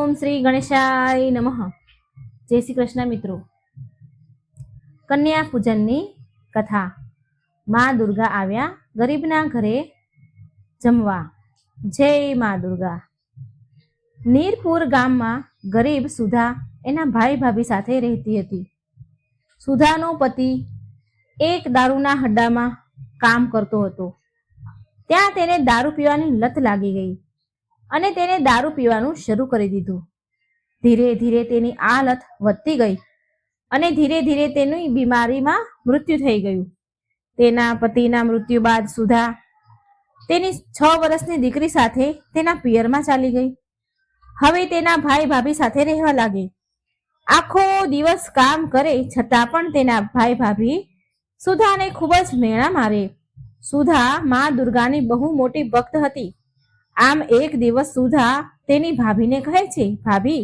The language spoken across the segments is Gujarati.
ઓમ શ્રી ગણેશાય નમઃ. જય શ્રી કૃષ્ણ મિત્રો. કન્યા પૂજનની કથા. મા દુર્ગા આવ્યા ગરીબના ઘરે જમવા. જય મા દુર્ગા. નીરપુર ગામમાં ગરીબ સુધા એના ભાઈ ભાભી સાથે રહેતી હતી. સુધાનો પતિ એક દારૂના હડ્ડામાં કામ કરતો હતો. ત્યાં તેને દારૂ પીવાની લત લાગી ગઈ. અને તેને દારૂ પીવાનું શરૂ કરી દીધું. ધીરે ધીરે તેની આ લત વધતી ગઈ અને ધીરે ધીરે તેની બીમારીમાં મૃત્યુ થઈ ગયું. તેના પતિના મૃત્યુ બાદ સુધા તેની છ વર્ષની દીકરી સાથે તેના પિયરમાં ચાલી ગઈ. હવે તેના ભાઈ ભાભી સાથે રહેવા લાગી. આખો દિવસ કામ કરે છતાં પણ તેના ભાઈ ભાભી સુધાને ખૂબ જ મેણા મારે. સુધા મા દુર્ગાની બહુ મોટી ભક્ત હતી. આમ એક દિવસ સુધા તેની ભાભીને કહે છે, ભાભી,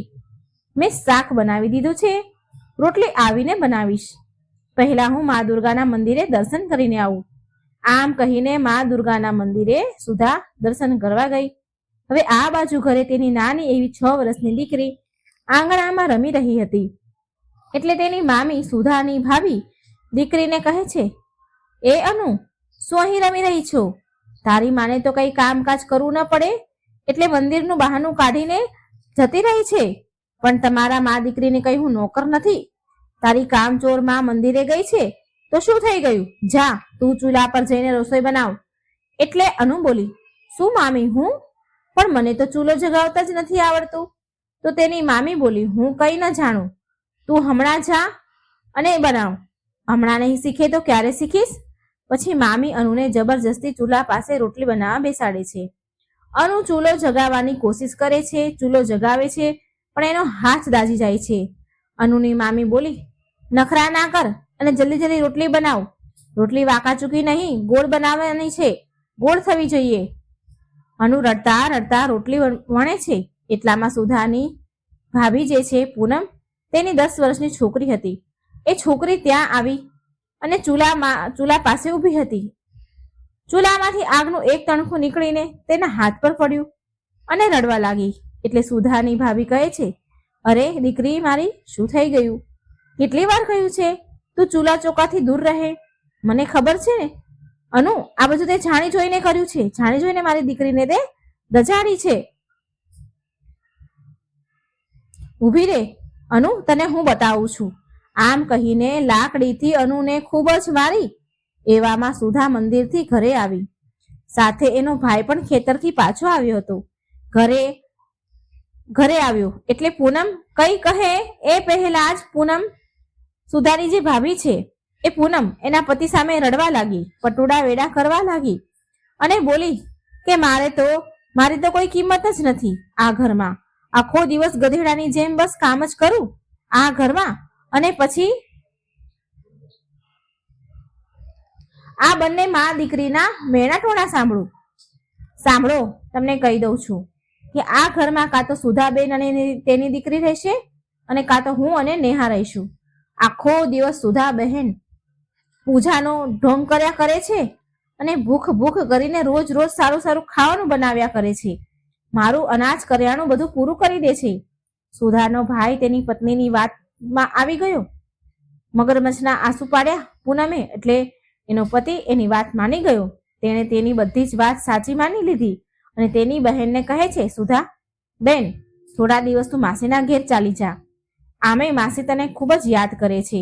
મેં શાક બનાવી દીધું છે. રોટલી આવીને બનાવીશ. પહેલા હું મા દુર્ગાના મંદિરે દર્શન કરીને આવું. આમ કહીને મા દુર્ગાના મંદિરે સુધા દર્શન કરવા ગઈ. હવે આ બાજુ ઘરે તેની નાની એવી છ વર્ષની દીકરી આંગણામાં રમી રહી હતી. એટલે તેની મામી સુધાની ભાભી દીકરીને કહે છે, એ અનુ, શું અહીં રમી રહી છો? તારી માને તો કઈ કામકાજ કરવું ન પડે? એટલે મંદિરનું બહાનું કાઢીને જતી રહી છે? પણ તમારા મા દીકરીને કઈ હું નોકર નથી? તારી કામચોરમાં મંદિરે ગઈ છે? તો શું થઈ ગયું? જા, તું ચૂલા પર જઈને રસોઈ બનાવ. એટલે અનુ બોલી, શું મામી, હું? પણ મને તો ચૂલો જગાવતા જ નથી આવડતું. તો તેની મામી બોલી, હું કઈ ન જાણું. તું હમણાં જા અને બનાવ. હમણાં નહીં શીખે તો ક્યારે શીખીશ? પછી મામી અનુને જબરજસ્તી ચૂલા પાસે રોટલી બનાવવા બેસાડે છે. અનુ ચૂલો જગાવવાની કોશિશ કરે છે, ચૂલો જગાવે છે, પણ એનો હાથ દાજી જાય છે. અનુની મામી બોલી, નખરા ના કર અને જલ્દી જલ્દી રોટલી બનાવ. રોટલી વાંકા ચૂકી નહીં, ગોળ બનાવવાની છે. ગોળ થવી જોઈએ. અનુ રડતા રડતા રોટલી વણે છે. એટલામાં સુધાની ભાભી જે છે, પૂનમ, તેની દસ વર્ષની છોકરી હતી. એ છોકરી ત્યાં આવી અને ચૂલામાં, ચૂલા પાસે ઊભી હતી. ચૂલામાંથી આગનું એક તણખું નીકળીને તેના હાથ પર પડ્યું અને રડવા લાગી. એટલે સુધાની ભાભી કહે છે, અરે, દીકરી, મારી શું થઈ ગયું? કેટલી વાર કહ્યું છે, તું ચૂલા ચોકાથી દૂર રહે? મને ખબર છે? ને અનુ, આ બધું તે જાણી જોઈને કર્યું છે. જાણી જોઈને મારી દીકરીને તે દજાડી છે. ઊભી રે. અનુ, તને હું બતાવું છું. આમ કહીને લાકડીથી અનુને ખૂબ જ મારી એવામાં સુધા મંદિરથી ઘરે આવી. સાથે એનો ભાઈ પણ ખેતરથી પાછો આવ્યો હતો. ઘરે ઘરે આવ્યો. એટલે પૂનમ કઈ કહે? એ પહેલા જ પૂનમ સુધાની જે ભાભી છે, એ પૂનમ એના પતિ સામે રડવા લાગી, પટુડા વેડા કરવા લાગી અને બોલી કે મારે તો, મારી તો કોઈ કિંમત જ નથી આ ઘરમાં. આખો દિવસ ગધેડાની જેમ બસ કામ જ કરું. આ ઘરમાં અને પછી આ બંને મા દીકરીના મેણાટોણા સાંભળું. સાંભળો, તમને કહી દઉં છું કે આ ઘરમાં કાં તો સુધાબેન અને તેની દીકરી રહેશે અને કાં તો હું અને નેહા રહીશું. આખો દિવસ સુધા બહેન પૂજાનો ઢોંગ કર્યા કરે છે અને ભૂખ ભૂખ કરીને રોજ રોજ સારું સારું ખાવાનું બનાવ્યા કરે છે. મારું અનાજ કરિયાણું બધું પૂરું કરી દે છે. સુધાનો ભાઈ તેની પત્નીની વાતમાં આવી ગયો. મગરમચ્છના આંસુ પાડ્યા પૂનમે, એટલે એનો પતિ એની વાત માની ગયો. તેણે તેની બધી જ વાત સાચી માની લીધી અને તેની બહેનને કહે છે, સુધા, બેન, થોડા દિવસ તું માસીના ઘેર ચાલી જા. આમે માસી તને ખૂબ જ યાદ કરે છે.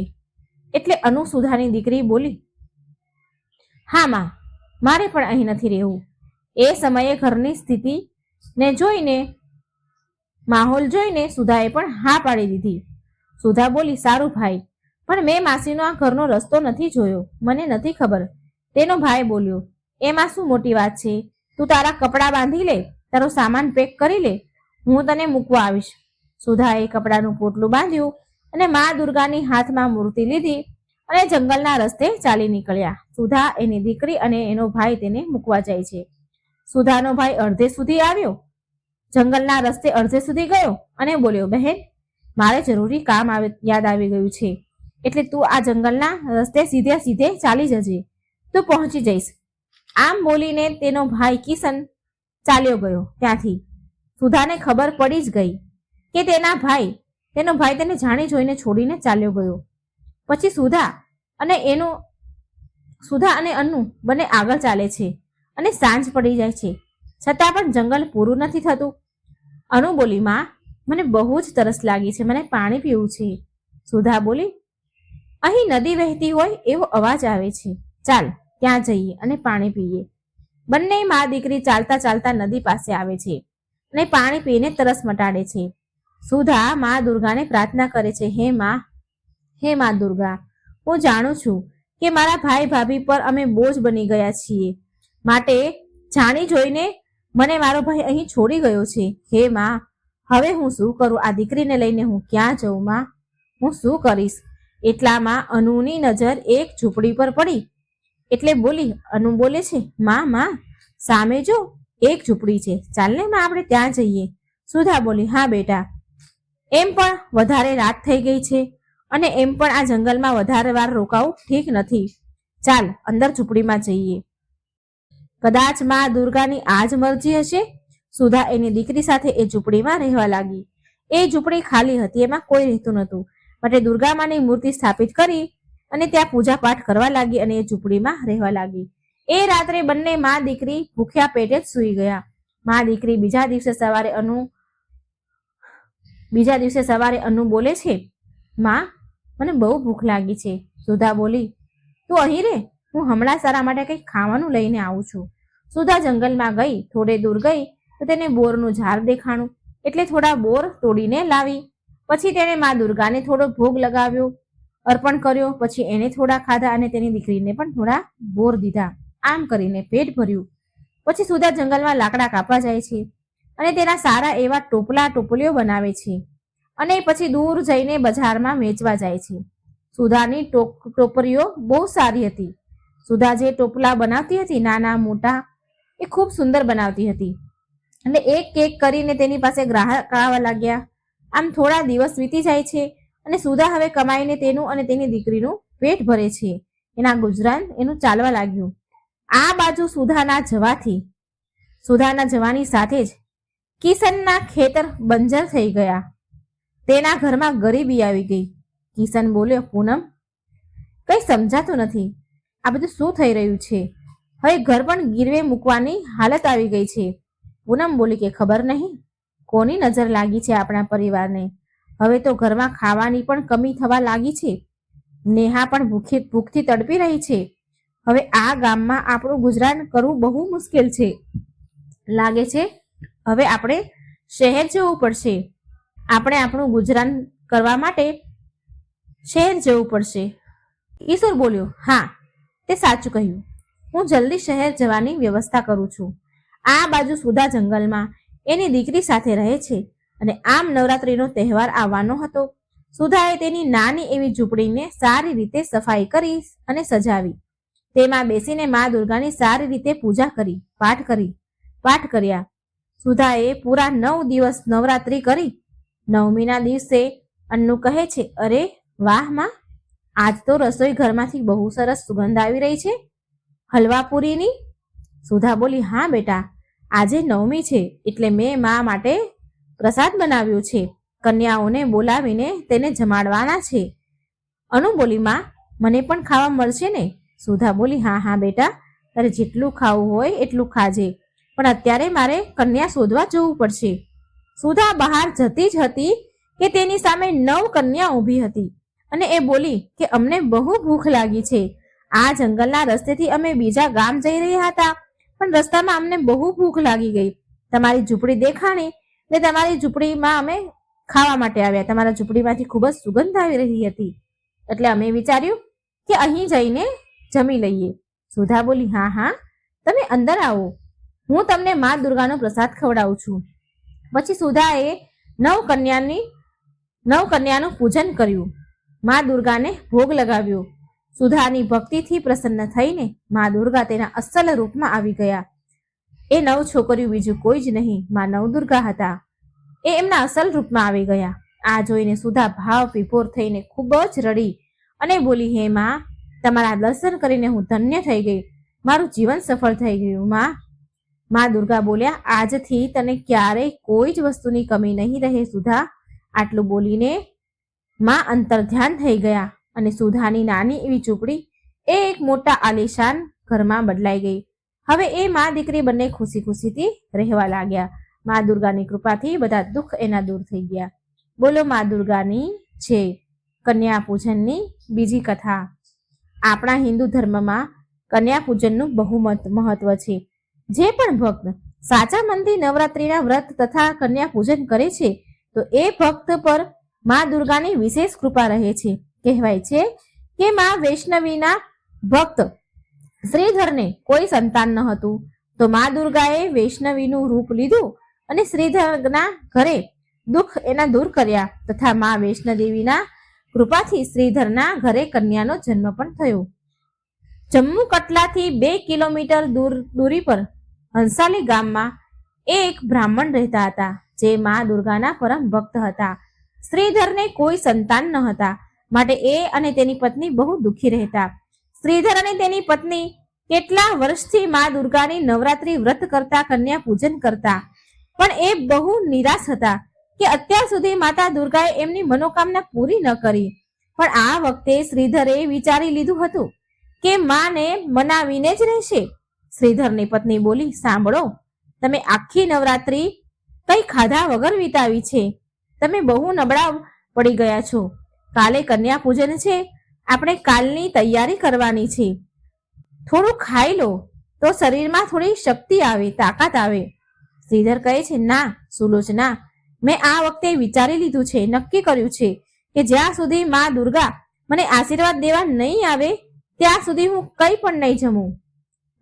એટલે અનુ સુધાની દીકરી બોલી, હા, માં, મારે પણ અહીં નથી રહેવું. એ સમયે ઘરની સ્થિતિને જોઈને, માહોલ જોઈને સુધાએ પણ હા પાડી દીધી. સુધા બોલી, સારું ભાઈ, પણ મેં માસીનો આ ઘરનો રસ્તો નથી જોયો. મને નથી ખબર. તેનો ભાઈ બોલ્યો, એમાં શું મોટી વાત છે? તું તારા કપડાં બાંધી લે, તારો સામાન પેક કરી લે, હું તને મૂકવા આવીશ. સુધાએ કપડાનું પોટલું બાંધ્યું અને મા દુર્ગાની હાથમાં મૂર્તિ લીધી અને જંગલના રસ્તે ચાલી નીકળ્યા. સુધા, એની દીકરી અને એનો ભાઈ તેને મૂકવા જાય છે. સુધાનો ભાઈ અડધે સુધી આવ્યો, જંગલના રસ્તે અડધે સુધી ગયો અને બોલ્યો, બહેન મારે જરૂરી કામ આવે, યાદ આવી ગયું છે. એટલે તું આ જંગલના રસ્તે સીધે સીધે ચાલી જજે. તું પહોંચી જઈશ. આમ બોલીને તેનો ભાઈ કિશન ચાલ્યો ગયો ત્યાંથી. સુધાને ખબર પડી જ ગઈ કે તેના ભાઈ, તેનો ભાઈ તેને જાણી જોઈને છોડીને ચાલ્યો ગયો. પછી સુધા અને એનું, સુધા અને અન્નુ બંને આગળ ચાલે છે અને સાંજ પડી જાય છે. છતાં પણ જંગલ પૂરું નથી થતું. અનુ બોલી, માં મને બહુ જ તરસ લાગી છે, મને પાણી પીવું છે. સુધા બોલી, અહીં નદી વહેતી હોય એવો અવાજ આવે છે. ચાલ, ત્યાં જઈએ અને પાણી પીએ. બંને મા દીકરી ચાલતા ચાલતા નદી પાસે આવે છે અને પાણી પીને તરસ મટાડે છે. સુધા મા દુર્ગાને પ્રાર્થના કરે છે, હે મા હે મા દુર્ગા, હું જાણું છું કે મારા ભાઈ ભાભી પર અમે બોજ બની ગયા છીએ. માટે જાણી જોઈને મને મારો ભાઈ અહીં છોડી ગયો છે. હે માં હવે હું શું કરું? આ દીકરીને લઈને હું ક્યાં જઉં, માં? હું શું કરીશ? એટલામાં અનુની નજર એક ઝૂંપડી પર પડી. એટલે બોલી, અનુ બોલે છે, માં માં, સામે જો એક ઝૂંપડી છે. ચાલને માં, આપણે ત્યાં જઈએ. સુધા બોલી, હા, બેટા. એમ પણ વધારે રાત થઈ ગઈ છે અને એમ પણ આ જંગલમાં વધારે વાર રોકાવું ઠીક નથી. ચાલ, અંદર ઝૂંપડીમાં જઈએ. કદાચમાં દુર્ગાની આ જ મરજી હશે? સુધા એની દીકરી સાથે એ ઝૂંપડીમાં રહેવા લાગી. એ ઝૂંપડી ખાલી હતી, એમાં કોઈ રહેતું નહોતું. માટે દુર્ગામાની મૂર્તિ સ્થાપિત કરી અને ત્યાં પૂજા પાઠ કરવા લાગી અને એ ઝૂંપડીમાં રહેવા લાગી. એ રાત્રે બંને મા દીકરી ભૂખ્યા પેટે જ સૂઈ ગયા. મા દીકરી બીજા દિવસે સવારે અનુ, બીજા દિવસે સવારે અનુ બોલે છે, માં, મને બહુ ભૂખ લાગી છે. સુધા બોલી, તું અહીં રે? હું હમણાં સારા માટે કંઈક ખાવાનું લઈને આવું છું. સુધા જંગલમાં ગઈ, થોડે દૂર ગઈ તો તેને બોરનું ઝાડ દેખાણું એટલે થોડા બોર તોડીને લાવી. પછી તેણે મા દુર્ગાને થોડો ભોગ લગાવ્યો, અર્પણ કર્યો, પછી એને થોડા ખાધા અને તેની દીકરીને પણ થોડા બોર દીધા. આમ કરીને પેટ ભર્યું. પછી સુધા જંગલમાં લાકડા કાપવા જાય છે અને તેના સારા એવા ટોપલા ટોપલીઓ બનાવે છે અને પછી દૂર જઈને બજારમાં વેચવા જાય છે. સુધાની ટોપરીઓ બહુ સારી હતી. સુધા જે ટોપલા બનાવતી હતી, નાના, મોટા, એ ખૂબ સુંદર બનાવતી હતી. અને એક એક કરીને તેની પાસે ગ્રાહક આવવા લાગ્યા. આમ થોડા દિવસ વીતી જાય છે અને સુધા હવે કમાઈને તેનું અને તેની દીકરીનું પેટ ભરે છે. એના ગુજરાન એનું ચાલવા લાગ્યું. આ બાજુ સુધાના જવાથી, સુધાના જવાની સાથે જ કિશનના ખેતર બંજર થઈ ગયા. તેના ઘરમાં ગરીબી આવી ગઈ. કિશન બોલ્યો, પૂનમ, કંઈ સમજાતું નથી. આ બધું શું થઈ રહ્યું છે? હવે ઘર પણ ગીરવે મૂકવાની હાલત આવી ગઈ છે. પૂનમ બોલી કે, ખબર નહીં? કોની નજર લાગી છે આપણા પરિવારને? હવે તો ઘરમાં ખાવાની પણ કમી થવા લાગી છે. નેહા પણ ભૂખી, ભૂખથી તડપી રહી છે. હવે આ ગામમાં આપણું ગુજરાન કરવું બહુ મુશ્કેલ છે. લાગે છે, હવે આપણે શહેર જવું પડશે. આપણે આપણું ગુજરાન કરવા માટે શહેર જવું પડશે. ઈશ્વર બોલ્યો, હા, તે સાચું કહ્યું. હું જલ્દી શહેર જવાની વ્યવસ્થા કરું છું. આ બાજુ સુધા જંગલમાં એની દીકરી સાથે રહે છે અને આમ નવરાત્રીનો તહેવાર આવવાનો હતો. સુધાએ તેની નાની એવી ઝૂંપડીને સારી રીતે સફાઈ કરી અને સજાવી. તેમાં બેસીને મા દુર્ગાની સારી રીતે પૂજા કરી, પાઠ કરી, પાઠ કર્યા. સુધાએ પૂરા નવ દિવસ નવરાત્રી કરી. નવમીના દિવસે અન્નુ કહે છે, અરે, વાહમાં, આજ તો રસોઈ ઘરમાંથી બહુ સરસ સુગંધ આવી રહી છે. હલવા પૂરીની સુધા બોલી, હા બેટા આજે નવમી છે એટલે મેં મા માટે પ્રસાદ બનાવ્યો છે. કન્યાઓને બોલાવીને તેને જમાડવાના છે. અનુ બોલી, માં, મને પણ ખાવા મળશે ને? સુધા બોલી, હા હા, બેટા, તારે જેટલું ખાવું હોય એટલું ખાજે, પણ અત્યારે મારે કન્યા શોધવા જવું પડશે. સુધા બહાર જતી જ હતી કે તેની સામે નવ કન્યા ઊભી હતી અને એ બોલી કે, અમને બહુ ભૂખ લાગી છે. આ જંગલના રસ્તેથી અમે બીજા ગામ જઈ રહ્યા હતા. પણ રસ્તામાં અમને બહુ ભૂખ લાગી ગઈ. તમારી ઝૂંપડી દેખાણી ને તમારી ઝૂંપડીમાં અમે ખાવા માટે આવ્યા. તમારા ઝૂંપડીમાંથી ખૂબ જ સુગંધ આવી રહી હતી. એટલે અમે વિચાર્યું કે અહીં જઈને જમી લઈએ. સુધા બોલી, હા હા, તમે અંદર આવો. હું તમને મા દુર્ગાનો પ્રસાદ ખવડાવું છું. પછી સુધાએ નવ કન્યાની, નવ કન્યાનું પૂજન કર્યું. મા દુર્ગાને ભોગ લગાવ્યો. સુધાની ભક્તિથી પ્રસન્ન થઈને મા દુર્ગા તેના અસલ રૂપમાં આવી ગયા. એ નવ છોકરીઓ બીજું કોઈ જ નહીં, મા નવદુર્ગા હતા. એ એમના અસલ રૂપમાં આવી ગયા. આ જોઈને સુધા ભાવ વિભોર થઈને ખૂબ જ રડી અને બોલી, હે માં, તમારા દર્શન કરીને હું ધન્ય થઈ ગઈ. મારું જીવન સફળ થઈ ગયું, માં. મા દુર્ગા બોલ્યા, આજથી તને ક્યારેય કોઈ જ વસ્તુની કમી નહીં રહે, સુધા. આટલું બોલીને માં અંતર ધ્યાન થઈ ગયા. અને સુધાની નાની એવી ઝૂંપડી એ એક મોટા આલિશાન ઘરમાં બદલાઈ ગઈ. હવે એ માં દીકરી બંને ખુશી ખુશીથી રહેવા લાગ્યા. માં દુર્ગાની કૃપાથી બધા દુઃખ એના દૂર થઈ ગયા. બોલો માં દુર્ગાની છે કન્યા પૂજનની બીજી કથા. આપણા હિન્દુ ધર્મમાં કન્યા પૂજનનું બહુ મહત્વ છે. જે પણ ભક્ત સાચા મનથી નવરાત્રિના વ્રત તથા કન્યા પૂજન કરે છે, તો એ ભક્ત પરમાં દુર્ગાની વિશેષ કૃપા રહે છે. કહેવાય છે કે માં વૈષ્ણવીના ભક્ત શ્રીધરને કોઈ સંતાન ન હતું. તો માં દુર્ગાએ વૈષ્ણવીનું રૂપ લીધું અને શ્રીધરના ઘરે દુઃખ એના દૂર કર્યા તથા માં વૈષ્ણદેવીના કૃપાથી શ્રીધરના ઘરે કન્યાનો જન્મ પણ થયો. જમ્મુ કટલાથી બે કિલોમીટર દૂર દૂરી પર હંસાલી ગામમાં એક બ્રાહ્મણ રહેતા હતા, જે માં દુર્ગાના પરમ ભક્ત હતા. શ્રીધરને કોઈ સંતાન ન હતા. માટે એ અને તેની પત્ની બહુ દુઃખી રહેતા. શ્રીધર અને તેની પત્ની કેટલા વર્ષથી માં દુર્ગાની નવરાત્રી વ્રત કરતા, કન્યા પૂજન કરતા. પણ એ બહુ નિરાશ હતા કે અત્યાર સુધી માતા દુર્ગાએ એમની મનોકામના પૂરી ન કરી. પણ આ વખતે શ્રીધરે વિચારી લીધું હતું કે માને મનાવીને જ રહેશે. શ્રીધરની પત્ની બોલી, સાંભળો, તમે આખી નવરાત્રી કઈ ખાધા વગર વિતાવી છે. તમે બહુ નબળા પડી ગયા છો. કાલે કન્યા પૂજન છે? આપણે કાલની તૈયારી કરવાની છે. થોડું ખાઈ લો, તો શરીરમાં થોડી શક્તિ આવે, તાકાત આવે. શ્રીધર કહે છે, ના, સુલોચના, મેં આ વખતે વિચારી લીધું છે, નક્કી કર્યું છે કે જ્યાં સુધી માં દુર્ગા મને આશીર્વાદ દેવા નહીં આવે, ત્યાં સુધી હું કંઈ પણ નહીં જમું.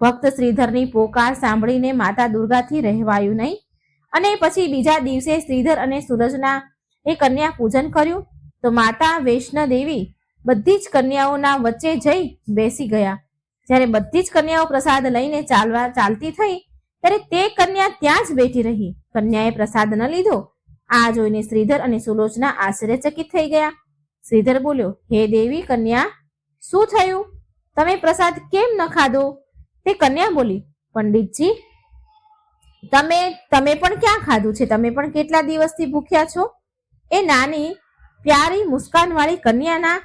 ભક્ત શ્રીધરની પોકાર સાંભળીને માતા દુર્ગાથી રહેવાયું નહીં. અને પછી બીજા દિવસે શ્રીધર અને સૂરજના એ કન્યા પૂજન કર્યું. તો માતા વૈષ્ણદેવી બધી જ કન્યાઓના વચ્ચે જઈ બેસી ગયા. જ્યારે બધી જ કન્યાઓ પ્રસાદ લઈને ચાલવા ચાલતી થઈ, ત્યારે તે કન્યા ત્યાં જ બેઠી રહી. કન્યાએ પ્રસાદ ન લીધો. આ જોઈને શ્રીધર અને સુલોચના આશ્ચર્યચકિત થઈ ગયા. શ્રીધર બોલ્યો, હે દેવી, કન્યા, શું થયું? તમે પ્રસાદ કેમ ન ખાધો? તે કન્યા બોલી, પંડિતજી, તમે તમે પણ ક્યાં ખાધું છે? તમે પણ કેટલા દિવસથી ભૂખ્યા છો? એ નાની પ્યારી મુસ્કાનવાળી કન્યાના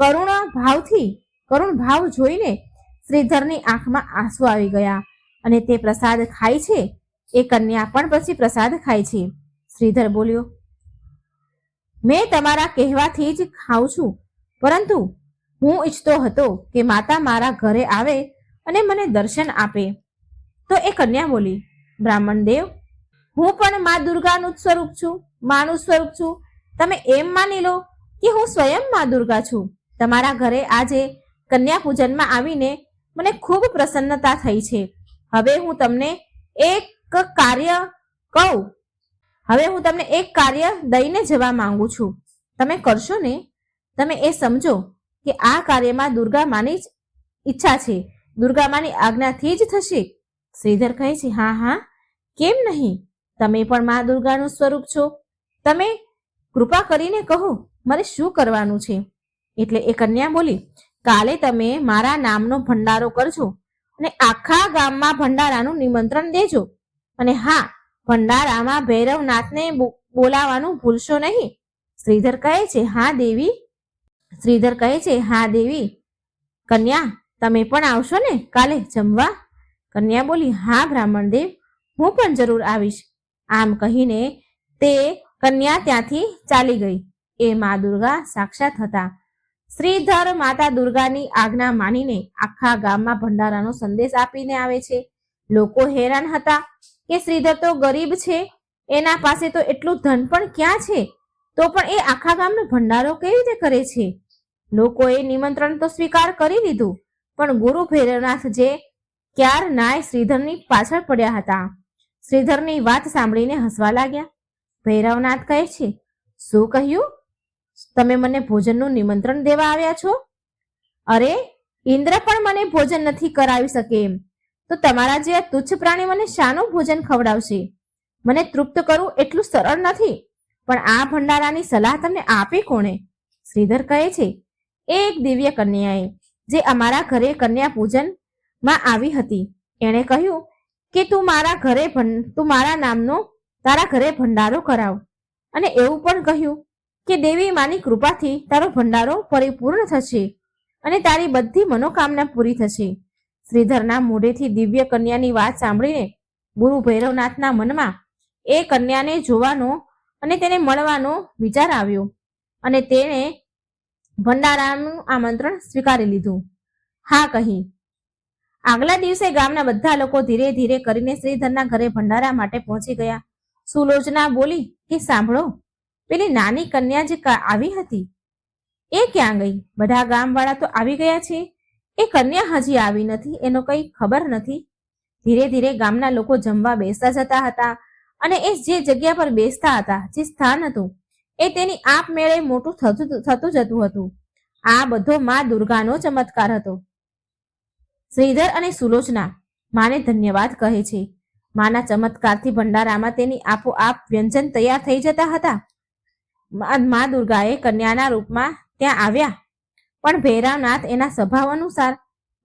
કરુણ ભાવથી, કરુણ ભાવ જોઈને શ્રીધરની આંખમાં આંસુ આવી ગયા અને તે પ્રસાદ ખાય છે? એ કન્યા પણ પછી પ્રસાદ ખાય છે. શ્રીધર બોલ્યો, મેં તમારા કહેવાથી જ ખાઉં છું. પરંતુ હું ઈચ્છતો હતો કે માતા મારા ઘરે આવે અને મને દર્શન આપે. તો એ કન્યા બોલી, બ્રાહ્મણ દેવ, હું પણ મા દુર્ગાનું સ્વરૂપ છું, માનું સ્વરૂપ છું. તમે એમ માની લો કે હું સ્વયં મા દુર્ગા છું. તમારા ઘરે આજે કન્યા પૂજનમાં આવીને મને ખૂબ પ્રસન્નતા થઈ છે. હવે હું તમને એક કાર્ય કહું. હવે હું તમને એક કાર્ય દઈને જવા માંગુ છું. તમે કરશો ને? તમે એ સમજો કે આ કાર્યમાં દુર્ગા માની જ ઈચ્છા છે. દુર્ગા માની આજ્ઞાથી જ થશે. શ્રીધર કહે છે, હા હા, કેમ નહીં? તમે પણ મા દુર્ગાનું સ્વરૂપ છો. તમે કૃપા કરીને કહો, મારે શું કરવાનું છે? એટલે એ કન્યા બોલી, કાલે તમે મારા નામનો ભંડારો કરજો અને આખા ગામમાં ભંડારાનું નિમંત્રણ દેજો. અને હા, ભંડારામાં ભૈરવનાથને બો- બોલાવવાનું ભૂલશો નહીં. શ્રીધર કહે છે, હા, દેવી. શ્રીધર કહે છે, હા, દેવી. કન્યા, તમે પણ આવશો ને કાલે જમવા? કન્યા બોલી, હા બ્રાહ્મણ દેવ હું પણ જરૂર આવીશ. આમ કહીને તે કન્યા ત્યાંથી ચાલી ગઈ. એ મા દુર્ગા સાક્ષાત હતા. શ્રીધર માતા દુર્ગાની આજ્ઞા માનીને આખા ગામમાં ભંડારાનો સંદેશ આપીને આવે છે. લોકો હેરાન હતા કે શ્રીધર તો ગરીબ છે, એના પાસે તો એટલું ધન પણ ક્યાં છે? તો પણ એ આખા ગામનો ભંડારો કેવી રીતે કરે છે? લોકોએ નિમંત્રણ તો સ્વીકાર કરી લીધું, પણ ગુરુ ભૈરવનાથ જે ક્યાર નાય શ્રીધરની પાછળ પડ્યા હતા. શ્રીધરની વાત સાંભળીને હસવા લાગ્યા. ભૈરવનાથ કહે છે, શું કહ્યું? તમે મને ભોજનનું નિમંત્રણ દેવા આવ્યા છો? અરે, ઇન્દ્ર પણ મને ભોજન નથી કરાવી શકે એમ. તો તમારા જેવા તુચ્છ પ્રાણી મને શાનું ભોજન ખવડાવશે? મને તૃપ્ત કરવું એટલું સરળ નથી. પણ આ ભંડારાની સલાહ તમને આપી કોણે? શ્રીધર કહે છે, એક દિવ્ય કન્યાએ, જે અમારા ઘરે કન્યા પૂજનમાં આવી હતી. એણે કહ્યું કે તું મારા ઘરે તું મારા નામનો તારા ઘરે ભંડારો કરાવ. અને એવું પણ કહ્યું કે, દેવી માની કૃપાથી તારો ભંડારો પરિપૂર્ણ થશે અને તારી બધી મનોકામના પૂરી થશે. શ્રીધરના મોઢેથી દિવ્ય કન્યાની વાત સાંભળીને ગુરુ ભૈરવનાથના મનમાં એ કન્યાને જોવાનો અને તેને મળવાનો વિચાર આવ્યો અને તેણે ભંડારાનું આમંત્રણ સ્વીકારી લીધું. હા, કહી. આગલા દિવસે ગામના બધા લોકો ધીરે ધીરે કરીને શ્રીધરના ઘરે ભંડારા માટે પહોંચી ગયા. સુલોચના બોલી કે સાંભળો, પેલી નાની કન્યા જે આવી હતી? એ ક્યાં ગઈ? બધા ગામવાળા તો આવી ગયા છે. એ કન્યા હજી આવી નથી, એનો કંઈ ખબર નથી. ધીરે ધીરે ગામના લોકો જમવા બેસતા જતા હતા અને એ જે જગ્યા પર બેસતા હતા, જે સ્થાન હતું, એ તેની આપમેળે મોટું થતું થતું જતું હતું. આ બધો માં દુર્ગાનો ચમત્કાર હતો. શ્રીધર અને સુલોચના, માને ધન્યવાદ, કહે છે. માના ચમત્કારથી ભંડારામાં તેની આપોઆપ વ્યંજન તૈયાર થઈ જતા હતા. મા દુર્ગાએ કન્યાના રૂપમાં ત્યાં આવ્યા. પણ ભૈરવનાથ એના સ્વભાવ અનુસાર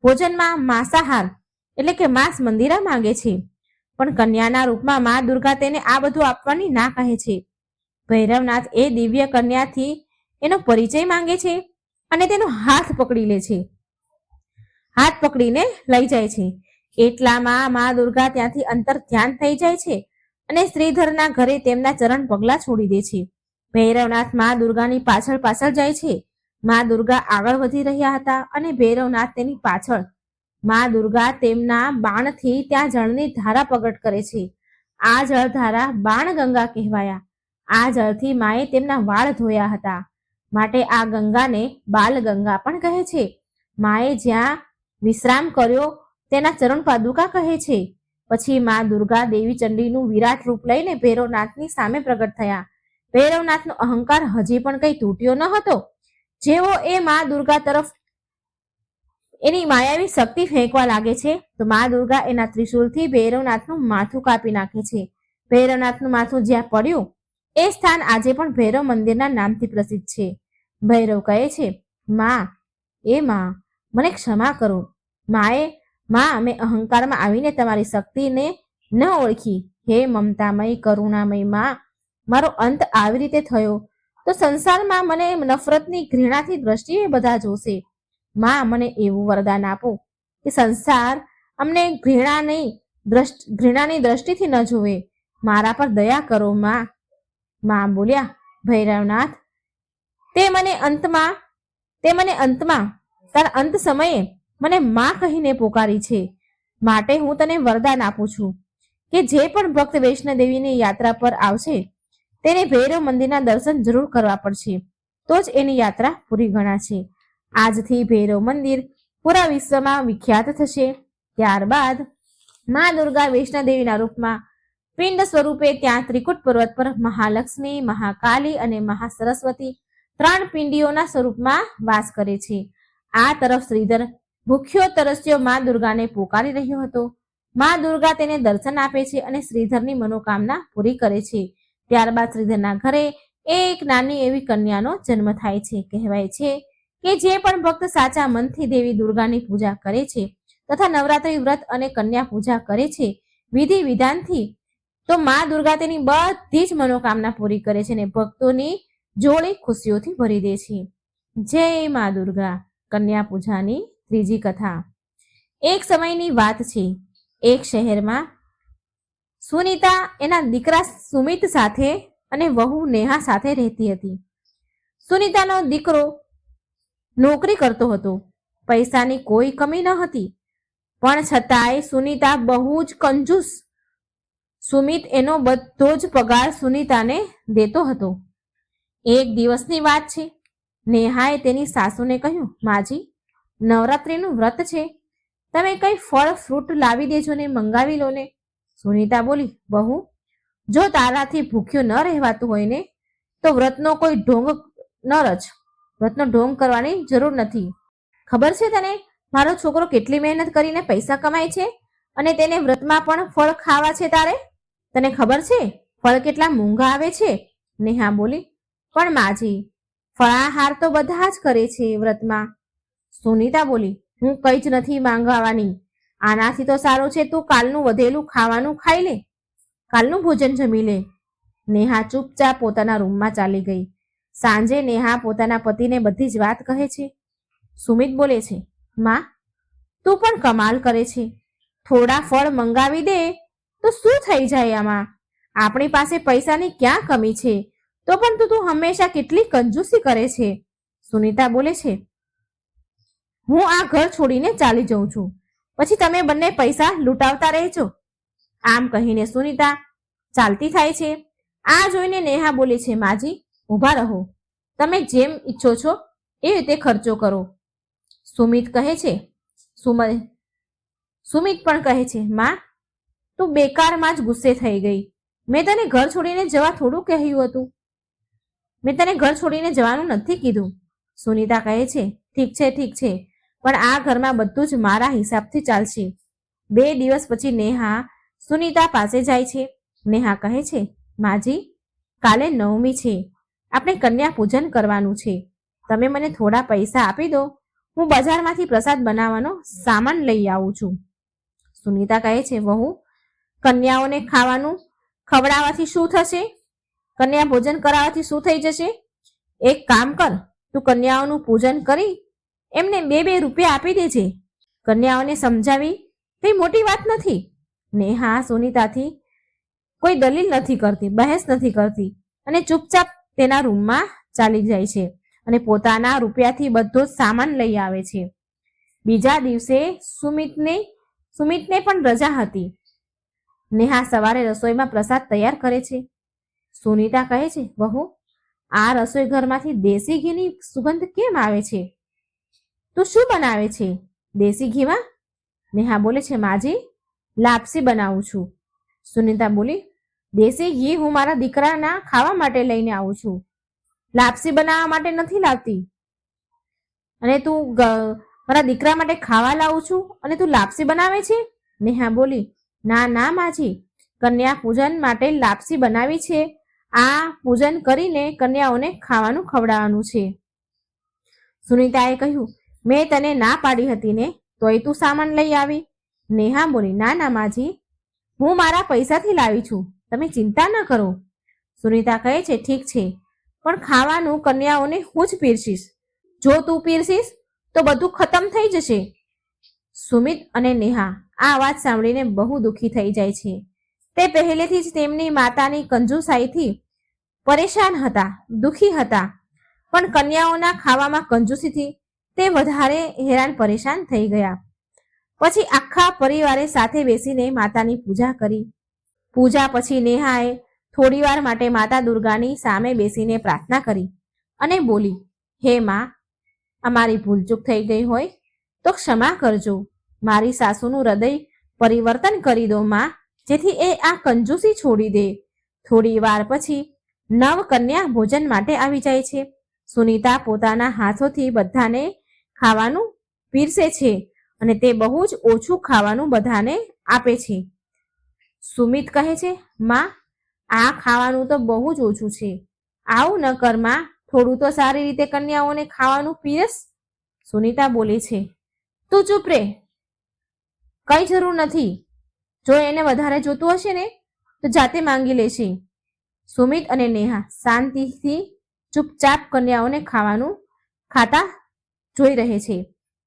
ભોજનમાં માંસાહાર એટલે કે માંસ મંદિરા માંગે છે. પણ કન્યાના રૂપમાં મા દુર્ગા તેને આ બધું આપવાની ના કહે છે. ભૈરવનાથ એ દિવ્ય કન્યાથી એનો પરિચય માંગે છે અને તેનો હાથ પકડી લે છે. હાથ પકડીને લઈ જાય છે. એટલામાં મા દુર્ગા ત્યાંથી અંતર ધ્યાન થઈ જાય છે અને શ્રીધરના ઘરે તેમના ચરણ પગલા છોડી દે છે. ભૈરવનાથ મા દુર્ગાની પાછળ પાછળ જાય છે. મા દુર્ગા આગળ વધી રહ્યા હતા અને ભૈરવનાથ તેની પાછળ. મા દુર્ગા તેમના બાણથી ત્યાં જળની ધારા પ્રગટ કરે છે. આ જળધારા બાણ ગંગા કહેવાયા. આ જળથી માએ તેમના વાળ ધોયા હતા. માટે આ ગંગાને બાલ ગંગા પણ કહે છે. માએ જ્યાં વિશ્રામ કર્યો તેના ચરણ પાદુકા કહે છે, પછી મા દુર્ગા દેવી ચંડીનું વિરાટ રૂપ લઈને ભૈરવનાથની સામે પ્રગટ થયા. ભૈરવનાથનો અહંકાર હજી પણ કઈ તૂટ્યો ન હતો. જેવો એ મા દુર્ગા તરફ એની માયાવી શક્તિ ફેંકવા લાગે છે, તો મા દુર્ગા એના ત્રિશુલથી ભૈરવનાથનું માથું કાપી નાખે છે. ભૈરવનાથનું માથું જ્યાં પડ્યું, એ સ્થાન આજે પણ ભૈરવ મંદિરના નામથી પ્રસિદ્ધ છે. ભૈરવ કહે છે, માં, એ માં, મને ક્ષમા કરો. માએ માં મેં અહંકારમાં આવીને તમારી શક્તિને ન ઓળખી. હે મમતામય, કરુણામયમાં, મારો અંત આવી રીતે થયો? તો સંસારમાં મને નફરતની ઘૃણાથી દ્રષ્ટિએ બધા જોશે. માં, મને એવું વરદાન આપો કે સંસાર અમને ઘૃણા નહીં દ્રષ્ટ, ઘૃણાની દ્રષ્ટિથી ન જોવે મારા પર દયા કરો, માં. માં બોલ્યા, ભૈરવનાથ, તે મને અંતમાં, તે મને અંતમાં, તાર અંત સમયે મને માં કહીને પોકારી છે. માટે હું તને વરદાન આપું છું કે જે પણ ભક્ત વૈષ્ણવદેવીની યાત્રા પર આવશે, તેને ભૈરવ મંદિરના દર્શન જરૂર કરવા પડશે. તો જ એની યાત્રા પૂરી ગણાશે. આજથી ભૈરવ મંદિર પૂરા વિશ્વમાં વિખ્યાત થશે. ત્યારબાદ મા દુર્ગા વૈષ્ણવદેવીના રૂપમાં પિંડ સ્વરૂપે ત્યાં ત્રિકુટ પર્વત પર મહાલક્ષ્મી, મહાકાલી અને મહાસરસ્વતી ત્રણ પિંડીઓના સ્વરૂપમાં વાસ કરે છે. આ તરફ શ્રીધર ભૂખ્યો તરસ્યો મા દુર્ગાને પોકારી રહ્યો હતો. મા દુર્ગા તેને દર્શન આપે છે અને શ્રીધરની મનોકામના પૂરી કરે છે. ત્યારબાદ શ્રીધરના ઘરે એક નાની એવી કન્યાનો જન્મ થાય છે. કહેવાય છે કે જે પણ ભક્ત સાચા મનથી દેવી દુર્ગાની પૂજા કરે છે તથા નવરાત્રી વ્રત અને કન્યા પૂજા કરે છે, વિધિ વિધાનથી તો મા દુર્ગા તેની બધી જ મનોકામના પૂરી કરે છે અને ભક્તોની જોડી ખુશીઓથી ભરી દે છે. જય મા દુર્ગા. કન્યા પૂજાની ત્રીજી કથા. એક સમયની વાત છે. એક શહેરમાં સુનિતા એના દીકરા સુમિત સાથે અને વહુ નેહા સાથે રહેતી હતી. સુનિતાનો દીકરો નોકરી કરતો હતો. પૈસાની કોઈ કમી ન હતી. પણ છતાંય સુનિતા બહુ જ કંજૂસ. સુમિત એનો બધો જ પગાર સુનીતાને દેતો હતો. એક દિવસની વાત છે. નેહાએ તેની સાસુને કહ્યું, માજી નવરાત્રિનું વ્રત છે? તમે કઈ ફળ, ફ્રૂટ લાવી દેજો ને મંગાવી લો ને. સુનિતા બોલી, બહુ? જો તારાથી ભૂખ્યો ન રહેવાતું હોય ને, તો વ્રતનો કોઈ ઢોંગ ન રચ. વ્રતનો ઢોંગ કરવાની જરૂર નથી. ખબર છે તને? મારો છોકરો કેટલી મહેનત કરીને પૈસા કમાય છે અને તેને વ્રતમાં પણ ફળ ખાવા છે તારે? તને ખબર છે? ફળ કેટલા મોંઘા આવે છે? નેહા બોલી, પણ માજી, ફળાહાર તો બધા જ કરે છે વ્રતમાં. સુનીતા બોલી, હું કઈ જ નથી માંગવાની. આનાથી તો સારું છે તું કાલનું વધેલું ખાવાનું ખાઈ લે. કાલનું ભોજન જમી લે. નેહા ચૂપચાપ પોતાના રૂમમાં ચાલી ગઈ. સાંજે નેહા પોતાના પતિને બધી જ વાત કહે છે. સુમિત બોલે છે, માં, તું પણ કમાલ કરે છે. થોડા ફળ મંગાવી દે તો શું થઈ જાય આમાં? આપણી પાસે પૈસાની ક્યાં કમી છે? તો પણ તું તું હંમેશા કેટલી કંજૂસી કરે છે. સુનિતા બોલે છે હું આ ઘર છોડીને ચાલી જઉં છું. પછી તમે બંને પૈસા લૂંટાવતા રહેજો. આમ કહીને સુનિતા ચાલતી થાય છે. આ જોઈને નેહા બોલે છે, માજી, ઊભા રહો. તમે જેમ ઈચ્છો છો એ રીતે ખર્ચો કરો. સુમિત કહે છે, સુમ, સુમિત પણ કહે છે, માં, તું બેકારમાં જ ગુસ્સે થઈ ગઈ. મેં તને ઘર છોડીને જવા થોડું કહ્યું હતું. મેં તને ઘર છોડીને જવાનું નથી કીધું. સુનિતા કહે છે, ઠીક છે ઠીક છે. પણ આ ઘરમાં બધું જ મારા હિસાબથી ચાલશે. બે દિવસ પછી નેહા સુનિતા પાસે જાય છે. નેહા કહે છે, માજી, કાલે નવમી છે. આપણે કન્યા પૂજન કરવાનું છે. તમે મને થોડા પૈસા આપી દો. હું બજારમાંથી પ્રસાદ બનાવવાનો સામાન લઈ આવું છું. સુનિતા કહે છે, વહુ, કન્યાઓને ખાવાનું ખવડાવવાથી શું થશે? કન્યા ભોજન કરાવવાથી શું થઈ જશે? એક કામ કર, તું કન્યાઓનું પૂજન કરી એમને બે બે રૂપિયા આપી દેજે. કન્યાઓને સમજાવી, કંઈ મોટી વાત નથી. નેહા, સુનિતાથી કોઈ દલીલ નથી કરતી, બહેસ નથી કરતી. અને ચૂપચાપ તેના રૂમમાં ચાલી જાય છે અને પોતાના રૂપિયાથી બધો જ સામાન લઈ આવે છે. બીજા દિવસે સુમિતને સુમિતને પણ રજા હતી. નેહા સવારે રસોઈમાં પ્રસાદ તૈયાર કરે છે. સુનિતા કહે છે, વહુ, આ રસોઈ ઘરમાંથી દેશી ઘીની સુગંધ કેમ આવે છે? તું શું બનાવે છે? દેશી ઘીમાં? નેહા બોલે છે, માજી, લાપસી બનાવું છું. સુનિતા બોલી, દેશી ઘી હું મારા દીકરાના ખાવા માટે લઈને આવું છું. લાપસી બનાવવા માટે નથી લાવતી. અને તું મારા દીકરા માટે ખાવા લાવું છું અને તું લાપસી બનાવે છે? નેહા બોલી, ના ના, માજી. કન્યા પૂજન માટે લાપસી બનાવી છે. આ પૂજન કરીને કન્યાઓને ખાવાનું ખવડાવવાનું છે. સુનિતાએ કહ્યું મેં તને ના પાડી હતી ને, તોય તું સામાન લઈ આવી. નેહા બોલી, ના ના, માજી. હું મારા પૈસાથી લાવી છું. તમે ચિંતા ન કરો. સુનિતા કહે છે, ઠીક છે. પણ ખાવાનું કન્યાઓને હું જ પીરસીશ. જો તું પીરસીશ, તો બધું ખતમ થઈ જશે. સુમિત અને નેહા આ વાત સાંભળીને બહુ દુઃખી થઈ જાય છે. તે પહેલેથી જ તેમની માતાની કંજુસાઈથી પરેશાન હતા, દુઃખી હતા. પણ કન્યાઓના ખાવામાં કંજૂસીથી તે વધારે હેરાન પરેશાન થઈ ગયા. પછી આખા પરિવારે સાથે બેસીને માતાની પૂજા કરી. પૂજા પછી નેહાએ થોડીવાર માટે માતા દુર્ગાની સામે બેસીને પ્રાર્થના કરી અને બોલી, હે માં, અમારી ભૂલચૂક થઈ ગઈ હોય તો ક્ષમા કરજો. મારી સાસુનું હૃદય પરિવર્તન કરી દો માં, જેથી એ આ કંજૂસી છોડી દે. થોડી વાર પછી નવ કન્યા ભોજન માટે આવી જાય છે. સુનિતા પોતાના હાથોથી બધાને ખાવાનું પીરસે છે અને તે બહુ જ ઓછું ખાવાનું બધાને આપે છે. સુમિત કહે છે, માં, આ ખાવાનું તો બહુ જ ઓછું છે. આવું ન કરમાં થોડું તો સારી રીતે કન્યાઓને ખાવાનું પીરસ. સુનિતા બોલે છે, તું ચૂપ રે. કઈ જરૂર નથી. જો એને વધારે જોતું હશે ને, તો જાતે માંગી લેશે. સુમિત અને નેહા શાંતિથી ચૂપચાપ કન્યાઓને ખાવાનું ખાતા જોઈ રહે છે.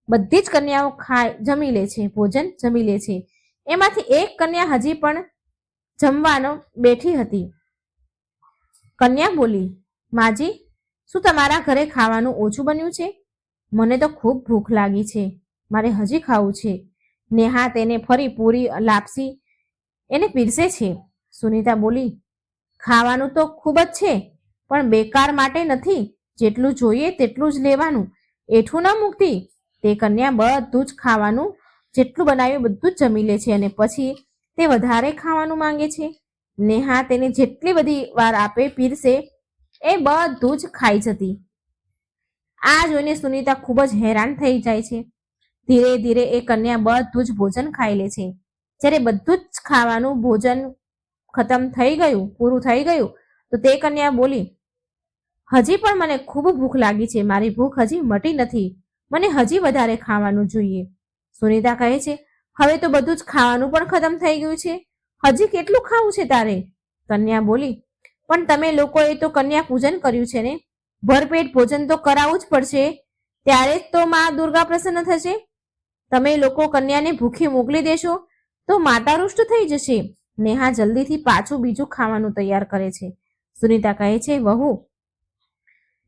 બધી જ કન્યાઓ ખાય, જમી લે છે, ભોજન જમી લે છે. એમાંથી એક કન્યા હજી પણ જમવાનો બેઠી હતી. કન્યા બોલી, માજી, શું તમારા ઘરે ખાવાનું ઓછું બન્યું છે? મને તો ખૂબ ભૂખ લાગી છે. મારે હજી ખાવું છે. નેહા તેને ફરી પૂરી લાપસી એને પીરસે છે. સુનિતા બોલી, ખાવાનું તો ખૂબ જ છે, પણ બેકાર માટે નથી. જેટલું જોઈએ તેટલું જ લેવાનું. એઠું ન મૂકતી? તે કન્યા બધું જ ખાવાનું, જેટલું બનાવ્યું બધું જ જમી લે છે અને પછી તે વધારે ખાવાનું માંગે છે. નેહા તેને જેટલી બધી વાર આપે, પીરસે, એ બધું જ ખાઈ જતી. આ જોઈને સુનિતા ખૂબ જ હેરાન થઈ જાય છે. ધીરે ધીરે એ કન્યા બધું જ ભોજન ખાઈ લે છે. જ્યારે બધું જ ખાવાનું ભોજન ખતમ થઈ ગયું, પૂરું થઈ ગયું, તો તે કન્યા બોલી હજી પણ મને ખૂબ ભૂખ લાગી છે. મારી ભૂખ હજી મટી નથી. મને હજી વધારે ખાવાનું જોઈએ. સુનિતા કહે છે, હવે તો બધું જ ખાવાનું પણ ખતમ થઈ ગયું છે. હજી કેટલું ખાવું છે તારે? કન્યા બોલી, પણ તમે લોકોએ તો કન્યા પૂજન કર્યું છે ને? ભરપેટ ભોજન તો કરાવવું જ પડશે. ત્યારે જ તો માં દુર્ગા પ્રસન્ન થશે. તમે લોકો કન્યાને ભૂખી મોકલી દેશો, તો માતા રુષ્ટ થઈ જશે. નેહા જલ્દીથી પાછું બીજું ખાવાનું તૈયાર કરે છે. સુનિતા કહે છે, વહુ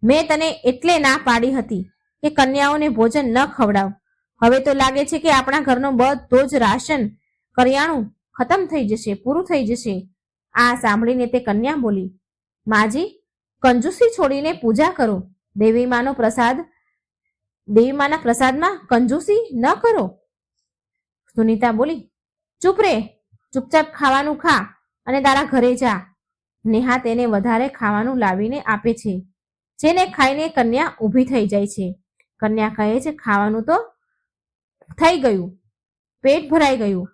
મેં તને એટલે ના પાડી હતી કે કન્યાઓને ભોજન ન ખવડાવ. હવે તો લાગે છે કે આપણા ઘરનો બધો જ રાશન કરિયાણું ખતમ થઈ જશે, પૂરું થઈ જશે. આ સાંભળીને તે કન્યા બોલી, માજી, કંજૂસી છોડીને પૂજા કરો. દેવી માનો પ્રસાદ, દેવી માના પ્રસાદમાં કંજૂસી ન કરો. સુનિતા બોલી, ચૂપ રે, ચૂપચાપ ખાવાનું ખા અને તારા ઘરે જા. નેહા તેને વધારે ખાવાનું લાવીને આપે છે. જેને ખાઈને કન્યા ઊભી થઈ જાય છે. કન્યા કહે છે, ખાવાનું તો થઈ ગયું, પેટ ભરાઈ ગયું.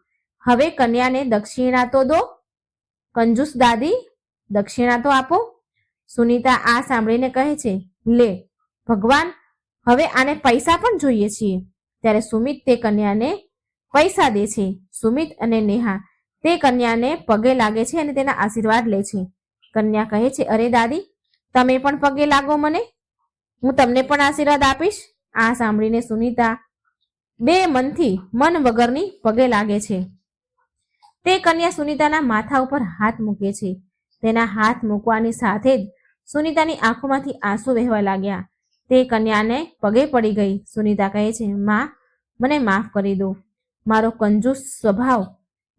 હવે કન્યાને દક્ષિણા તો દો, કંજૂસ દાદી, દક્ષિણા તો આપો. સુનિતા આ સાંભળીને કહે છે, લે, ભગવાન, હવે આને પૈસા પણ જોઈએ છીએ. ત્યારે સુમિત તે કન્યાને પૈસા દે છે. સુમિત અને નેહા તે કન્યાને પગે લાગે છે અને તેના આશીર્વાદ લે છે. કન્યા કહે છે, અરે દાદી તમે પણ પગે લાગો મને. હું તમને પણ આશીર્વાદ આપીશ. આ સાંભળીને સુનિતા બે મનથી મન વગરની પગે લાગે છે. તે કન્યા સુનીતાના માથા ઉપર હાથ મૂકે છે. તેના હાથ મૂકવાની સાથે જ સુનિતાની આંખોમાંથી આંસુ વહેવા લાગ્યા. તે કન્યાને પગે પડી ગઈ. સુનીતા કહે છે, માં, મને માફ કરી દો. મારો કંજૂસ સ્વભાવ,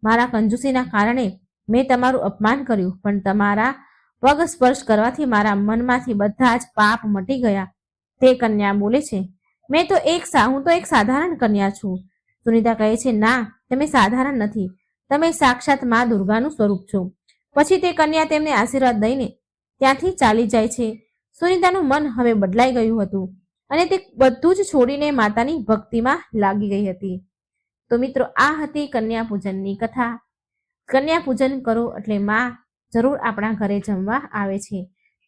મારા કંજૂસીના કારણે મેં તમારું અપમાન કર્યું, પણ તમારા પગ સ્પર્શ કરવાથી મારા મનમાંથી બધા જ પાપ મટી ગયા. તે કન્યા બોલે છે, મેં તો એક હું તો એક સાધારણ કન્યા છું. સુનિતા કહે છે, ના, તમે સાધારણ નથી. તમે સાક્ષાત મા દુર્ગાનું સ્વરૂપ છો. પછી તે કન્યા તેમને આશીર્વાદ દઈને ત્યાંથી ચાલી જાય છે. સુનિતાનું મન હવે બદલાઈ ગયું હતું અને તે બધું જ છોડીને માતાની ભક્તિમાં લાગી ગઈ હતી. તો મિત્રો, આ હતી કન્યા પૂજનની કથા. કન્યા પૂજન કરો એટલે માં જરૂર આપણા ઘરે જમવા આવે છે.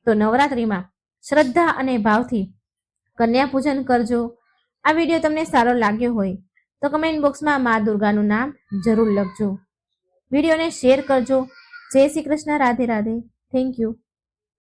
તો નવરાત્રિમાં શ્રદ્ધા અને ભાવથી કન્યા પૂજન કરજો. આ વીડિયો તમને સારો લાગ્યો હોય તો કમેન્ટ બોક્સમાં મા દુર્ગાનું નામ જરૂર લખજો. વિડીયોને શેર કરજો. જય શ્રી કૃષ્ણ, રાધે રાધે. Thank you